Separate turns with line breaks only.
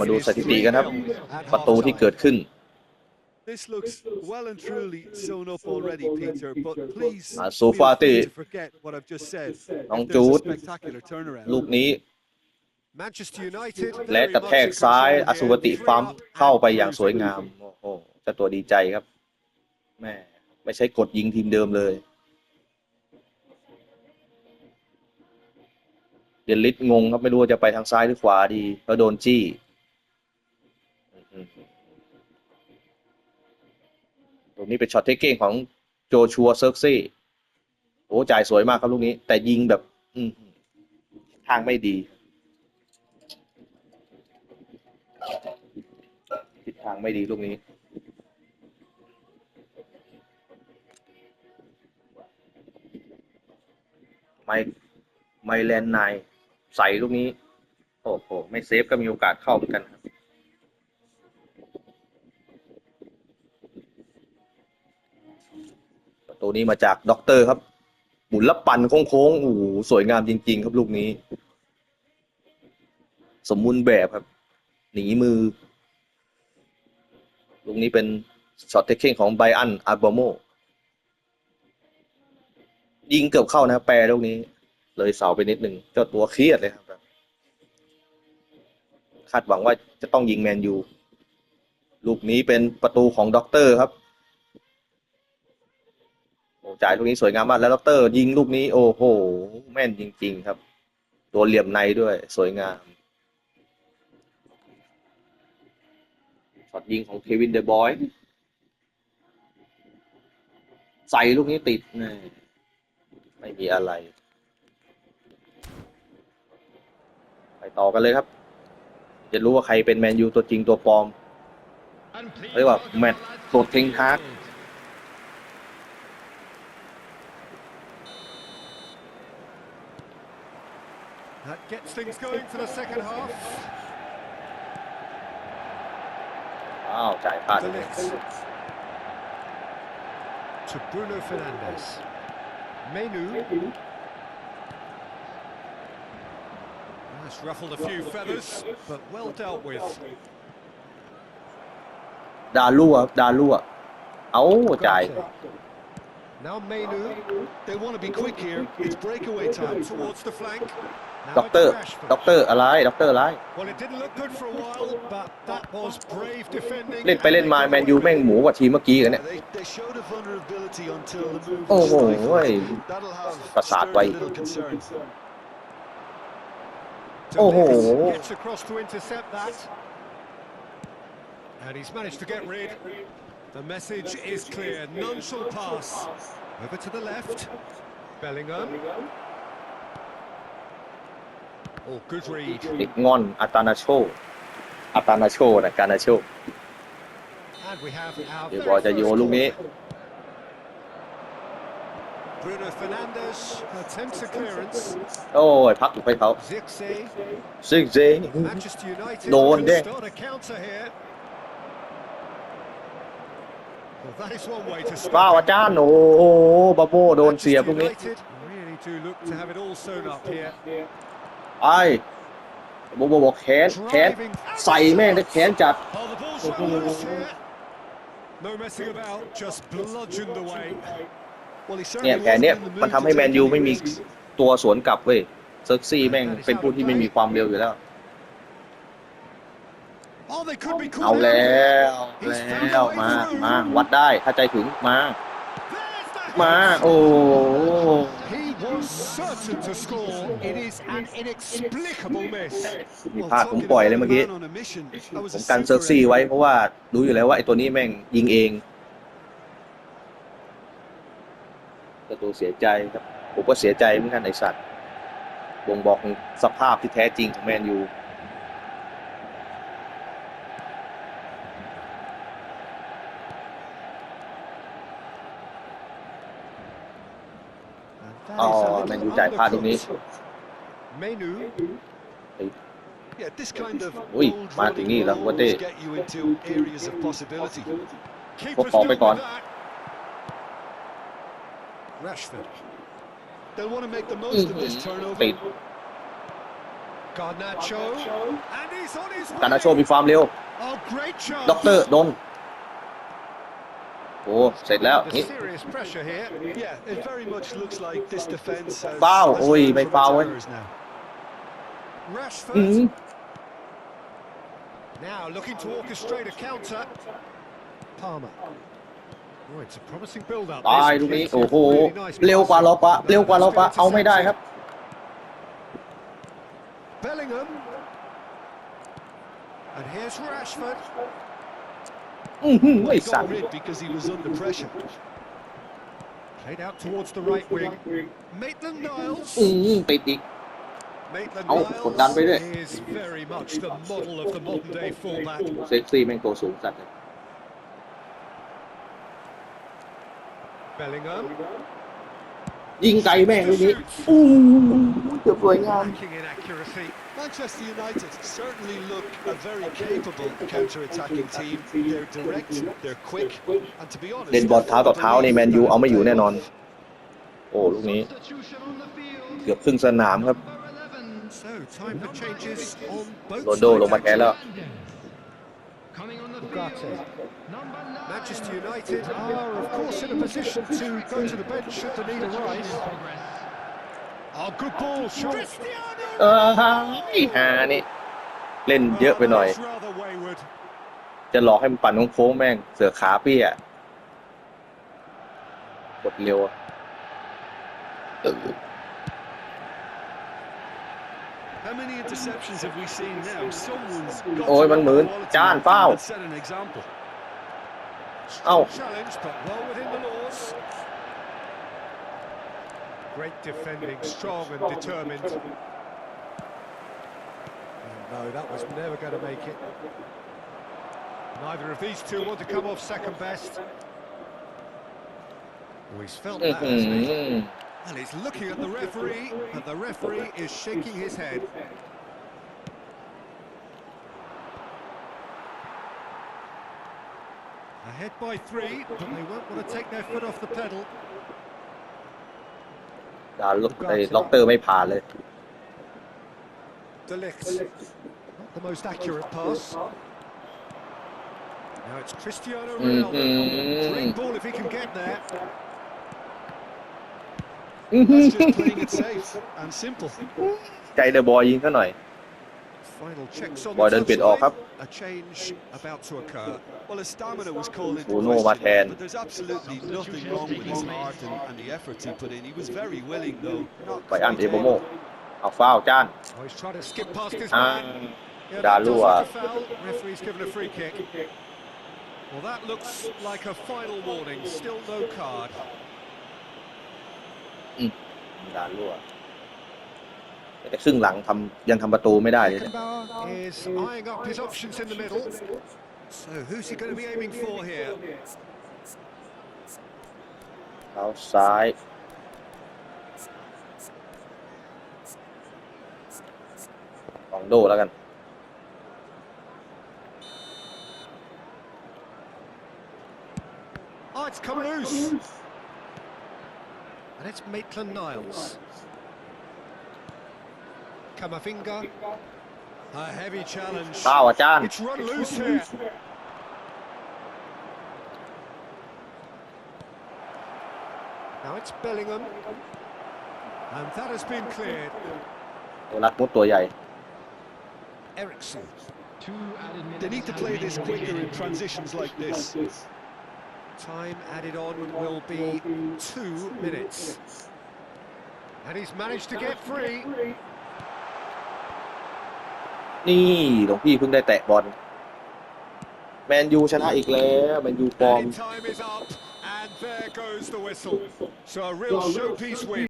มาดูสถิติกันครับ ประตูที่เกิดขึ้น This looks well and truly sewn up already, Peter, but please น้องจูดลูกนี้ และกระแทกซ้าย อสุวติฟัมเข้าไปอย่างสวยงามโอ้โหจะตัวดีใจครับแม่ไม่ใช่กดยิงทีมเดิมเลยเดลิทงงครับไม่รู้ จะไปทางซ้าย หรือ ขวาดีแล้วโดนจี้ตรงนี้ เป็นช็อตเทคเก้งของโจชัวเซิร์กซี่โอ้จ่ายสวยมาก ครับ ลูกนี้ แต่ยิง แบบทางไม่ดีทิศทางไม่ดี ลูกนี้ไมไมแลนไนใส่ลูกนี้ โอ้โห ไม่เซฟก็มีโอกาสเข้าเหมือนกันครับประตูนี้มาจากด็อกเตอร์ครับหมุนละปั่นโค้งๆโอ้โห สวยงามจริงๆครับลูกนี้ สมบูรณ์แบบครับ หนีมือ ลูกนี้เป็นช็อตเทคเก้งของไบอันอาร์บโมยิงเกือบเข้านะ แปรลูกนี้เลยเสาไปนิดหนึ่งเจ้าตัวเครียดเลยครับคาดหวังว่าจะต้องยิงแมนยูลูกนี้เป็นประตูของด็อกเตอร์ครับโอ้จ่ายลูกนี้สวยงามมาก แล้วด็อกเตอร์ยิงลูกนี้โอ้โห แม่นจริงๆ ครับ ตัวเหลี่ยมในด้วย สวยงามช็อตยิงของเควินเดบอยใส่ลูกนี้ติดไม่มีอะไรไปต่อกันเลยครับ จะรู้ว่าใครเป็นแมนยูตัวจริงตัวปลอมเรียกว่า แมตต์สดเทงทักอ้าว จ่ายพลาด To Bruno Fernandes. Menu. It's ruffled a few feathers, but well dealt with. ดาลัวดาลัวเอาใจ Now m a y n u they want to be quick here. It's breakaway time towards the flank. Doctor, Doctor, อะไร Doctor อะไร Well, it didn't look good for a while, but that was brave defending. เล่นไปเล่นมาแมนยูแม่งหมูกว่าทีเมื่อกี้กันเนี่ย They, showed a vulnerability until the move. โอ้โหประสาทไปโอ้โห oh. Gets across to intercept that. And he's managed to get rid. The message is clear. None shall pass. Over to the left. Bellingham. Oh, good read. เด็กงอนอัตานาโชอัตานาโชนะการนาโช And we have our เดี๋ยวบอลจะ very โย first นลูกนี้ Bruno Fernandes attempts a clearance. โอ้ยพักถูกไปเขา Zirkzee. ซิกเจ Manchester United No one could there. start a counter here. Well, that is one way to ว้าว start. อาจารย์โอ้โหบาโบโดนเสียพวกนี้ Manchester United really do look to have it all sewn up here. ไอ้บาโบบอกแขนแขนใส่แม่งได้แขนจัด Oh, the ball's Oh, oh, oh, oh, oh. loose here. No messing about, just bludgeoned away. เนี่ยแผนเนี้ยมันทำให้แมนยูไม่มีตัวสวนกลับเว้ย เซิร์ซี่แม่งเป็นผู้ที่ไม่มีความเร็วอยู่แล้ว เอาแล้ว แล้ว มา มา วัดได้ถ้าใจถึงมา มา โอ้มีพลาดผมปล่อยเลยเมื่อกี้ผมกันเซอร์ซี่ไว้เพราะว่ารู้อยู่แล้วว่าไอ้ตัวนี้แม่งยิงเองก็ตัวเสียใจครับผมก็เสียใจเหมือนกันไอสัตว์บ่งบอกสภาพที่แท้จริงของแมนยู อ๋อ แมนยูจ่ายพลาดตรงนี้อุ้ยมาถึงนี่แล้ววัาเต้ก็ขอไปก่อน Rashford. They'll want to make the most mm -hmm. of this mm-hmm. turnover. Garnacho. And he's on his way. Garnacho มีความเร็วด็อกเตอร์โดนโอ้เสร็จแล้วนี่ฟาวโอ้ยไม่ฟาวเว้ยอืม oh, oh, eh? mm-hmm. Now looking to orchestrate a counter. Palmer. ตายลูกนี้โอ้โห เร็วกว่าเราปะเร็วกว่าเราปะเอาไม่ได้ครับอืมอไอ้สัต์อืมติดอีกเอากดดันไปด้วยเซ็กซี่แม่งตสูงสัตว์เลย Bellingham. ยิงไกลแม่งลูกนี้อู้เกือบสวยงาม Lacking in accuracy. Manchester United certainly look a very capable counter-attacking team. They're direct, they're quick, and to be honest, เล่นบอลเท้าต่อเท้านี่แมนยูเอาไม่อยู่แน่นอน โอ้ ลูกนี้ Substitution on the field. เกือบครึ่งสนามครับ Number 11. So time for changes on both โรนโดลงมาแทนแล้ว sides. Ugarte. Manchester United are, of course, in a position to go to the bench should the need arise. Oh, good ball, short. เ h he had it. เล่นเยอะไปหน่อย จะหลอกให้มันปั่นโค้งแม่ง เสือขาเปี้ยกดเร็วอะเออ How many interceptions have we seen now? Someone's got Ôi bắn mướn, foul. Set an example. Oh. Challenge, but well within the laws. Great defending, strong and determined. No, that was never going to make it. Neither of these two want to come off second best. Oh, he's felt that, hasn't he? Mm-hmm. And he's looking at the referee, and the referee is shaking his head. Ahead by three, but they won't want to take their foot off the pedal. ดาล็อกไอ้ล็อกเตอร์ไม่ผ่านเลย Delict, not the most accurate pass. Now it's Cristiano Ronaldo. Great ball if he can get there. ใจเดอะบอยยิงก็หน่อย บอยเดินเปลี่ยนออกครับบูโน่มาแทน ไปอันเอโบโมเอาฟาวจ้านอาดาลัวเดานรั่วแต่ครึ่งหลังทำยังทำประตูไม่ได้เลย is eyeing up his options in the middle. So who's he going to be aiming for here? เท้าซ้ายของโดแล้วกัน Oh, it's come loose. That's Maitland-Niles. Kamavinga. A heavy challenge. Ah, oh, done. It's run loose here. Now it's Bellingham. And that has been cleared. ตัวนักมุดตัวใหญ่ eh. Ericsson. They need to play this quicker in transitions like this. Time added on will be two minutes. And he's managed to get free. นี่หลวงพี่เพิ่งได้แตะบอลแมนยูชนะอีกแล้วแมนยูฟอร์ม And time is up, and there goes the whistle. So a real showpiece win.